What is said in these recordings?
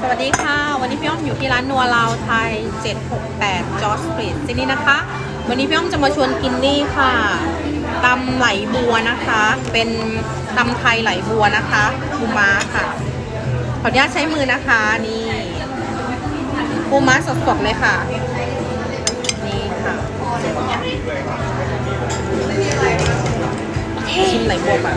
สวัสดีค่ะ วันนี้พี่อ้อมอยู่ที่ร้านนัวลาวไทย 768 จอร์จสตรีทที่นี่นะคะ วันนี้พี่อ้อมจะมาชวนกินนี่ค่ะตำไหลบัวนะคะ เป็นตำไทยไหลบัวนะคะปูม้าค่ะ ขออนุญาตใช้มือนะคะนี่ปูม้าสดๆเลยค่ะ นี่ค่ะชิมไหลบัวก่อน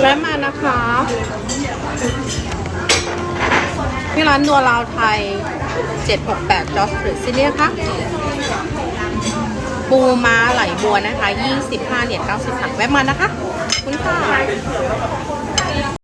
แวะมานะคะ ที่ร้านนัวลาวไทย 768จอสตรีทซิเนียค่ะปูม้าไหลบัวนะคะ 25เหรียญ93 แวะมานะคะขอบคุณค่ะ